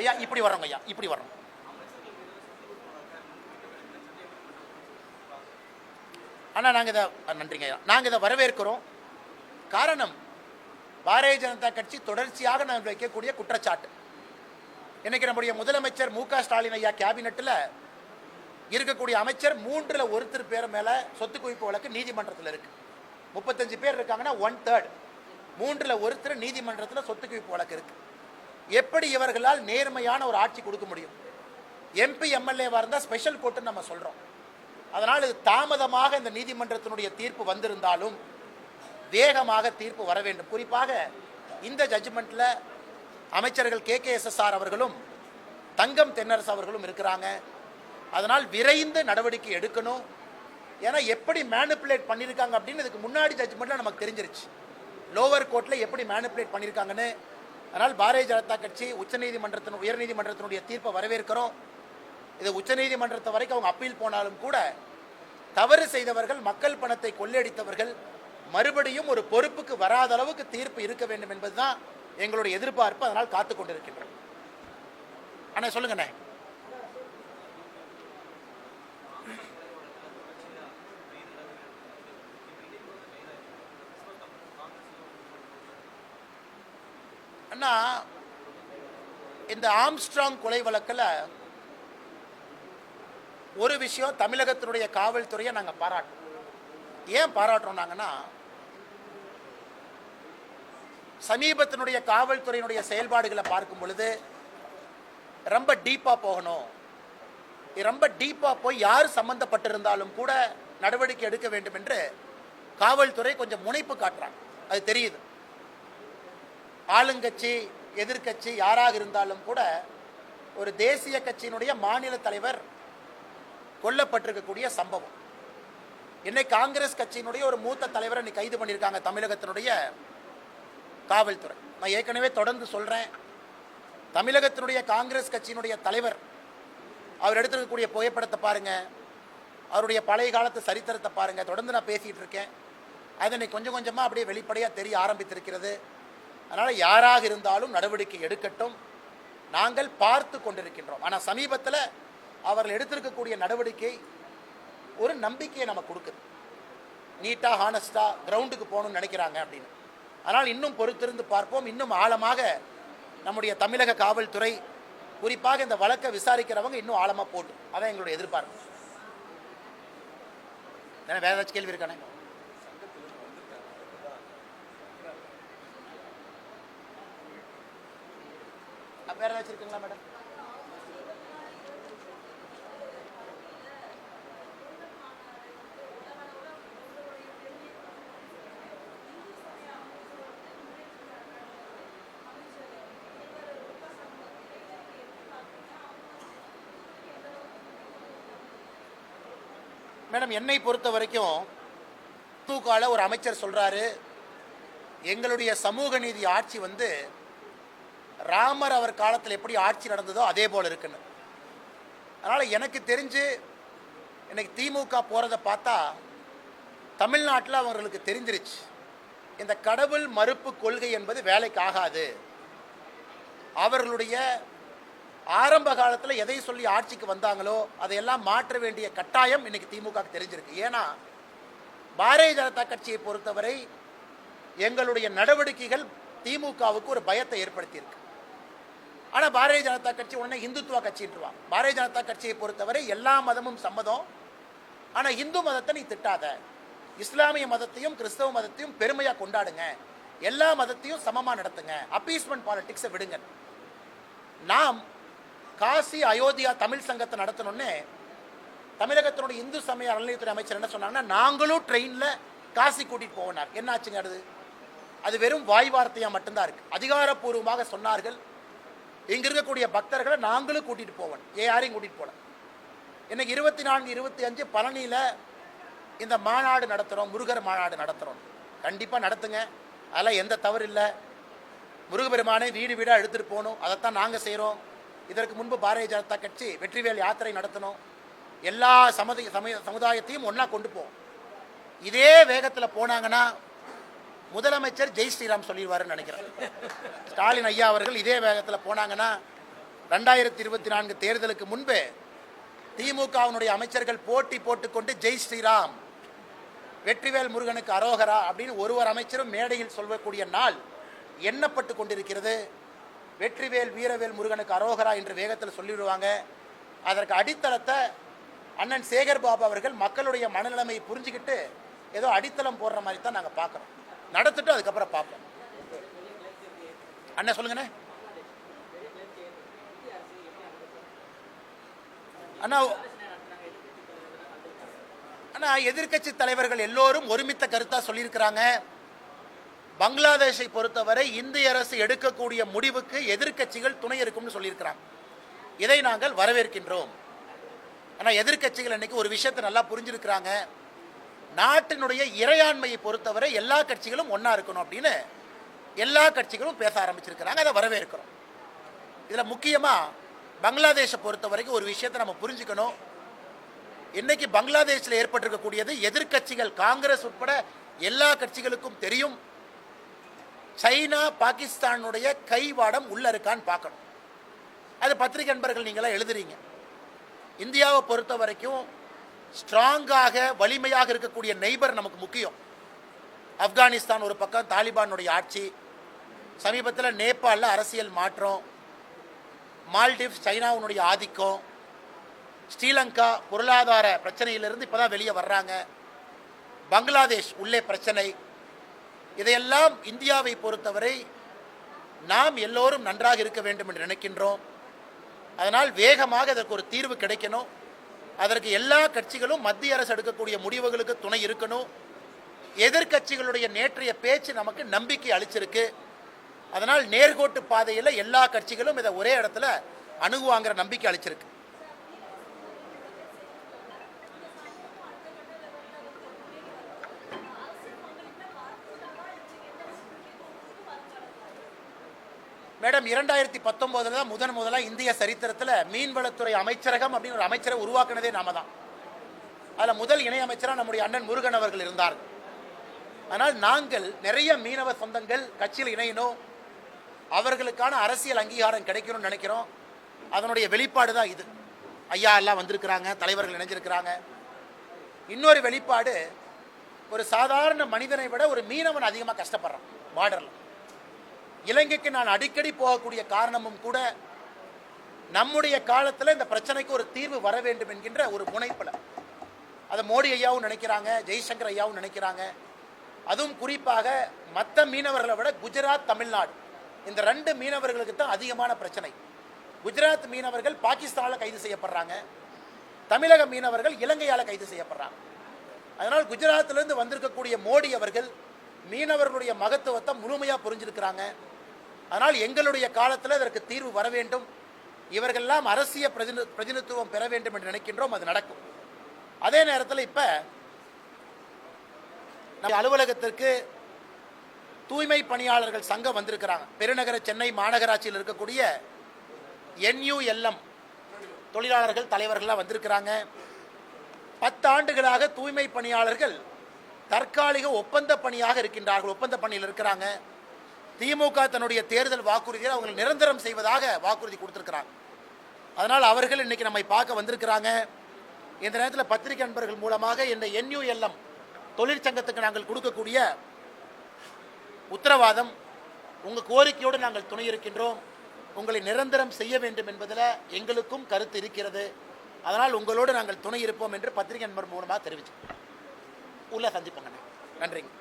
ஐயா இப்படி வர்றோங்க ஐயா இப்படி வர்றோம். ஆனால் நாங்கள் இதை நன்றிங்க ஐயா. நாங்கள் இதை வரவேற்கிறோம். காரணம் பாரதிய ஜனதா கட்சி தொடர்ச்சியாக நாங்கள் வைக்கக்கூடிய குற்றச்சாட்டு. இன்னைக்கு நம்முடைய முதலமைச்சர் மு க ஸ்டாலின் ஐயா கேபினெட்டில் இருக்கக்கூடிய அமைச்சர் மூன்றில் ஒருத்தர் பேர் மேலே சொத்து குவிப்பு வழக்கு நீதிமன்றத்தில் இருக்கு. முப்பத்தஞ்சு பேர் இருக்காங்கன்னா ஒன் தேர்ட் மூன்றில் ஒருத்தர் நீதிமன்றத்தில் சொத்து குவிப்பு வழக்கு இருக்கு. எப்படி இவர்களால் நேர்மையான ஒரு ஆட்சி கொடுக்க முடியும்? எம்பி எம்எல்ஏவாக இருந்தால் ஸ்பெஷல் கோர்ட்டுன்னு நம்ம சொல்கிறோம் அதனால் இது தாமதமாக இந்த நீதிமன்றத்தினுடைய தீர்ப்பு வந்திருந்தாலும் வேகமாக தீர்ப்பு வர வேண்டும். குறிப்பாக இந்த ஜட்ஜ்மெண்ட்டில் அமைச்சர்கள் கே கே எஸ்எஸ்ஆர் அவர்களும் தங்கம் தென்னரசு அவர்களும் இருக்கிறாங்க. அதனால் விரைந்து நடவடிக்கை எடுக்கணும். ஏன்னா எப்படி மேனிப்புலேட் பண்ணியிருக்காங்க அப்படின்னு இதுக்கு முன்னாடி ஜட்ஜ்மெண்ட்டில் நமக்கு தெரிஞ்சிருச்சு. லோவர் கோர்ட்டில் எப்படி மேனிப்புலேட் பண்ணியிருக்காங்கன்னு அதனால் பாரதிய ஜனதா கட்சி உச்சநீதிமன்றத்தின் உயர்நீதிமன்றத்தினுடைய தீர்ப்பை வரவேற்கிறோம். இது உச்சநீதிமன்றத்தை வரைக்கும் அவங்க அப்பீல் போனாலும் கூட தவறு செய்தவர்கள் மக்கள் பணத்தை கொள்ளையடித்தவர்கள் மறுபடியும் ஒரு பொறுப்புக்கு வராத அளவுக்கு தீர்ப்பு இருக்க வேண்டும் என்பதுதான் எங்களுடைய எதிர்பார்ப்பு. அதனால் காத்து கொண்டிருக்கின்றோம். அண்ணா சொல்லுங்கண்ணே. அண்ணா இந்த ஆம்ஸ்ட்ராங் கொலை வழக்கில் ஒரு விஷயம் தமிழகத்தினுடைய காவல்துறையை நாங்கள் பாராட்டோம் ஏன் பாராட்டுறோம் நாங்கன்னா சமீபத்தினுடைய காவல்துறையினுடைய செயல்பாடுகளை பார்க்கும் பொழுது ரொம்ப டீப்பாக போகணும். ரொம்ப டீப்பாக போய் யார் சம்மந்தப்பட்டிருந்தாலும் கூட நடவடிக்கை எடுக்க வேண்டும் என்று காவல்துறை கொஞ்சம் முனைப்பு காட்டுறாங்க. அது தெரியுது. ஆளுங்கட்சி எதிர்க்கட்சி யாராக இருந்தாலும் கூட ஒரு தேசிய கட்சியினுடைய மாநில தலைவர் கொல்லப்பட்டிருக்கக்கூடிய சம்பவம். இன்னைக்கு காங்கிரஸ் கட்சியினுடைய ஒரு மூத்த தலைவரை இன்னைக்கு கைது பண்ணியிருக்காங்க தமிழகத்தினுடைய காவல்துறை. நான் ஏற்கனவே தொடர்ந்து சொல்கிறேன் தமிழகத்தினுடைய காங்கிரஸ் கட்சியினுடைய தலைவர் அவர் எடுத்திருக்கக்கூடிய புகைப்படத்தை பாருங்கள் அவருடைய பழைய காலத்து சரித்திரத்தை பாருங்கள் தொடர்ந்து நான் பேசிகிட்டு இருக்கேன். அது இன்னைக்கு கொஞ்சம் கொஞ்சமாக அப்படியே வெளிப்படையாக தெரிய ஆரம்பித்திருக்கிறது. அதனால் யாராக இருந்தாலும் நடவடிக்கை எடுக்கட்டும். நாங்கள் பார்த்து கொண்டிருக்கின்றோம். ஆனால் சமீபத்தில் அவர்கள் எடுத்திருக்கக்கூடிய நடவடிக்கை ஒரு நம்பிக்கையை நம்ம கொடுக்குது. நீட்டாக ஹானஸ்டாக கிரவுண்டுக்கு போகணும்னு நினைக்கிறாங்க அப்படின்னு. ஆனால் இன்னும் பொறுத்திருந்து பார்ப்போம். இன்னும் ஆழமாக நம்முடைய தமிழக காவல்துறை குறிப்பாக இந்த வழக்கை விசாரிக்கிறவங்க இன்னும் ஆழமாக போட்டும் அதான் எங்களுடைய எதிர்பார்ப்பு. வேறு வேற ஏதாச்சும் கேள்வி இருக்கானே? வேற ஏதாச்சும் இருக்குங்களா மேடம் மேடம் என்னை பொறுத்த வரைக்கும் தூக்கால ஒரு அமைச்சர் சொல்றாரு எங்களுடைய சமூக நீதி ஆட்சி வந்து ராமர் அவர் காலத்தில் எப்படி ஆட்சி நடந்ததோ அதே போல் இருக்குன்னு. அதனால் எனக்கு தெரிஞ்சு இன்னைக்கு திமுக போகிறத பார்த்தா தமிழ்நாட்டில் அவர்களுக்கு தெரிஞ்சிருச்சு. இந்த கடவுள் மறுப்பு கொள்கை என்பது வேலைக்கு ஆகாது. அவர்களுடைய ஆரம்ப காலத்தில் எதை சொல்லி ஆட்சிக்கு வந்தாங்களோ அதையெல்லாம் மாற்ற வேண்டிய கட்டாயம் இன்னைக்கு திமுக தெரிஞ்சிருக்கு. ஏன்னா பாரதிய ஜனதா கட்சியை பொறுத்தவரை எங்களுடைய நடவடிக்கைகள் திமுகவுக்கு ஒரு பயத்தை ஏற்படுத்தியிருக்கு. ஆனால் பாரதிய ஜனதா கட்சி உடனே இந்துத்துவ கட்சின்றுவான் பாரதிய ஜனதா கட்சியை பொறுத்தவரை எல்லா மதமும் சம்மதம். ஆனால் இந்து மதத்தை நீ திட்டாத. இஸ்லாமிய மதத்தையும் கிறிஸ்தவ மதத்தையும் பெருமையாக கொண்டாடுங்க. எல்லா மதத்தையும் சமமாக நடத்துங்க. அப்பீஸ்மெண்ட் பாலிட்டிக்ஸை விடுங்க. நாம் காசி அயோத்தியா தமிழ் சங்கத்தை நடத்தணும்னு தமிழகத்தினுடைய இந்து சமய அறநிலையத்துறை அமைச்சர் என்ன சொன்னாங்கன்னா நாங்களும் ட்ரெயினில் காசி கூட்டிகிட்டு போனார் என்ன ஆச்சுங்க அது? அது வெறும் வாய் வார்த்தையாக மட்டும்தான் இருக்குது அதிகாரப்பூர்வமாக சொன்னார்கள் இங்க இருக்கக்கூடிய பக்தர்களை நாங்களும் கூட்டிட்டு போவோம் ஏன் யாரையும் கூட்டிட்டு போல? இன்னைக்கு இருபத்தி நான்கு இருபத்தி அஞ்சு பழனியில இந்த மாநாடு நடத்துறோம் முருகர் மாநாடு நடத்துறோம். கண்டிப்பா நடத்துங்க. அதெல்லாம் எந்த தவறு இல்லை. முருகபெருமானை வீடு வீடாக எடுத்துட்டு போகணும். அதைத்தான் நாங்கள் செய்கிறோம் இதற்கு முன்பு பாரதிய ஜனதா கட்சி வெற்றிவேல் யாத்திரை நடத்தணும். எல்லா சமதி சமய சமுதாயத்தையும் ஒன்றா கொண்டு போவோம். இதே வேகத்தில் போனாங்கன்னா முதலமைச்சர் ஜெய் ஸ்ரீராம் சொல்லிடுவாருன்னு நினைக்கிறேன். ஸ்டாலின் ஐயா அவர்கள் இதே வேகத்தில் போனாங்கன்னா ரெண்டாயிரத்தி இருபத்தி நான்கு தேர்தலுக்கு முன்பு திமுகவினுடைய அமைச்சர்கள் போட்டி போட்டுக்கொண்டு ஜெய் ஸ்ரீராம் வெற்றிவேல் முருகனுக்கு அரோகரா அப்படின்னு ஒருவர் அமைச்சரும் மேடையில் சொல்லக்கூடிய நாள் எண்ணப்பட்டு கொண்டிருக்கிறது. வெற்றிவேல் வீரவேல் முருகனுக்கு அரோகரா என்று வேகத்தில் சொல்லிவிடுவாங்க அதற்கு அடித்தளத்தை அண்ணன் சேகர் பாபு அவர்கள் மக்களுடைய மனநிலைமையை புரிஞ்சுக்கிட்டு ஏதோ அடித்தளம் போடுற மாதிரி தான் நாங்கள் பார்க்குறோம். நடத்திட்டு அதுக்கப்புறம் பார்ப்போம். அண்ணா சொல்லுங்கண்ணே. அண்ணா அண்ணா எதிர்க்கட்சி தலைவர்கள் எல்லோரும் ஒருமித்த கருத்தா சொல்லியிருக்கிறாங்க. பங்களாதேஷை பொறுத்தவரை இந்திய அரசு எடுக்கக்கூடிய முடிவுக்கு எதிர்க்கட்சிகள் துணை இருக்கும்னு சொல்லியிருக்கிறாங்க. இதை நாங்கள் வரவேற்கின்றோம். ஆனால் எதிர்க்கட்சிகள் இன்னைக்கு ஒரு விஷயத்தை நல்லா புரிஞ்சிருக்கிறாங்க. நாட்டினுடைய இறையாண்மையை பொறுத்தவரை எல்லா கட்சிகளும் ஒன்றா இருக்கணும் அப்படின்னு எல்லா கட்சிகளும் பேச ஆரம்பிச்சிருக்கிறாங்க அதை வரவேற்கிறோம். இதில் முக்கியமாக பங்களாதேஷை பொறுத்த வரைக்கும் ஒரு விஷயத்தை நம்ம புரிஞ்சுக்கணும். இன்னைக்கு பங்களாதேஷில் ஏற்பட்டிருக்கக்கூடியது எதிர்க்கட்சிகள் காங்கிரஸ் உட்பட எல்லா கட்சிகளுக்கும் தெரியும். சைனா பாகிஸ்தானுடைய கைவாடம் உள்ள இருக்கான்னு பார்க்கணும். அது பத்திரிகை நண்பர்கள் நீங்களாம் எழுதுறீங்க. இந்தியாவை பொறுத்த வரைக்கும் ஸ்ட்ராங்காக வலிமையாக இருக்கக்கூடிய நெய்பர் நமக்கு முக்கியம். ஆப்கானிஸ்தான் ஒரு பக்கம் தாலிபானுடைய ஆட்சி. சமீபத்தில் நேபாளில் அரசியல் மாற்றம். மால்டிவ் சைனாவுனுடைய ஆதிக்கம். ஸ்ரீலங்கா பொருளாதார பிரச்சனையிலிருந்து இப்போ தான் வெளியே வர்றாங்க. பங்களாதேஷ் உள்ளே பிரச்சனை. இதையெல்லாம் இந்தியாவை பொறுத்தவரை நாம் எல்லோரும் நன்றாக இருக்க வேண்டும் என்று நினைக்கின்றோம். அதனால் வேகமாக இதற்கு ஒரு தீர்வு கிடைக்கணும். அதற்கு எல்லா கட்சிகளும் மத்திய அரசு எடுக்கக்கூடிய முடிவுகளுக்கு துணை இருக்கணும். எதிர்க்கட்சிகளுடைய நேற்றைய பேச்சு நமக்கு நம்பிக்கை அளிச்சிருக்கு. அதனால் நேர்கோட்டு பாதையில் எல்லா கட்சிகளும் இதை ஒரே இடத்துல அணுகுவாங்கிற நம்பிக்கை அளிச்சிருக்கு. மேடம் இரண்டாயிரத்தி பத்தொம்போதில் தான் முதன் முதலாக இந்திய சரித்திரத்தில் மீன்வளத்துறை அமைச்சரகம் அப்படின்னு ஒரு அமைச்சரை உருவாக்குனதே நாம தான். அதில் முதல் இணையமைச்சராக நம்முடைய அண்ணன் முருகன் அவர்கள் இருந்தார். ஆனால் நாங்கள் நிறைய மீனவ சொந்தங்கள் கட்சியில் இணையணும். அவர்களுக்கான அரசியல் அங்கீகாரம் கிடைக்கணும்னு நினைக்கிறோம். அதனுடைய வெளிப்பாடு தான் இது. ஐயா எல்லாம் வந்திருக்கிறாங்க தலைவர்கள் இணைஞ்சிருக்கிறாங்க. இன்னொரு வெளிப்பாடு ஒரு சாதாரண மனிதனை விட ஒரு மீனவன் அதிகமாக கஷ்டப்படுறான் பார்டரில் இலங்கைக்கு நான் அடிக்கடி போகக்கூடிய காரணமும் கூட நம்முடைய காலத்தில் இந்த பிரச்சனைக்கு ஒரு தீர்வு வர வேண்டும் என்கின்ற ஒரு முனைப்பில். அதை மோடி ஐயாவும் நினைக்கிறாங்க ஜெய்சங்கர் ஐயாவும் நினைக்கிறாங்க. அதுவும் குறிப்பாக மற்ற மீனவர்களை விட குஜராத் தமிழ்நாடு. இந்த ரெண்டு மீனவர்களுக்கு தான் அதிகமான பிரச்சனை. குஜராத் மீனவர்கள் பாகிஸ்தானில் கைது செய்யப்படுறாங்க. தமிழக மீனவர்கள் இலங்கையால் கைது செய்யப்படுறாங்க. அதனால் குஜராத்திலிருந்து வந்திருக்கக்கூடிய மோடி அவர்கள் மீனவர்களுடைய மகத்துவத்தை முழுமையாக புரிஞ்சிருக்கிறாங்க. அதனால் எங்களுடைய காலத்தில் இதற்கு தீர்வு வர வேண்டும். இவர்கள்லாம் அரசியல் பிரதினி பிரதிநிதித்துவம் பெற வேண்டும் என்று நினைக்கின்றோம். அது நடக்கும். அதே நேரத்தில் இப்போ நம்ம அலுவலகத்திற்கு தூய்மை பணியாளர்கள் சங்கம் வந்திருக்கிறாங்க. பெருநகர சென்னை மாநகராட்சியில் இருக்கக்கூடிய என்யூஎல்எம் தொழிலாளர்கள் தலைவர்கள்லாம் வந்திருக்கிறாங்க. பத்து ஆண்டுகளாக தூய்மை பணியாளர்கள் தற்காலிக ஒப்பந்த பணியாக இருக்கின்றார்கள். ஒப்பந்த பணியில் இருக்கிறாங்க. திமுக தன்னுடைய தேர்தல் வாக்குறுதியை அவங்க நிரந்தரம் செய்வதாக வாக்குறுதி கொடுத்துருக்கிறாங்க. அதனால் அவர்கள் இன்றைக்கி நம்மை பார்க்க வந்திருக்கிறாங்க. இந்த நேரத்தில் பத்திரிகை நண்பர்கள் மூலமாக இந்த என்யூஎல்எம் தொழிற்சங்கத்துக்கு நாங்கள் கொடுக்கக்கூடிய உத்தரவாதம் உங்கள் கோரிக்கையோடு நாங்கள் துணை இருக்கின்றோம். உங்களை நிரந்தரம் செய்ய வேண்டும் என்பதில் எங்களுக்கும் கருத்து இருக்கிறது. அதனால் உங்களோடு நாங்கள் துணை இருப்போம் என்று பத்திரிகை நண்பர் மூலமாக தெரிவிச்சு உள்ள சந்திப்போங்கண்ணா நன்றிங்க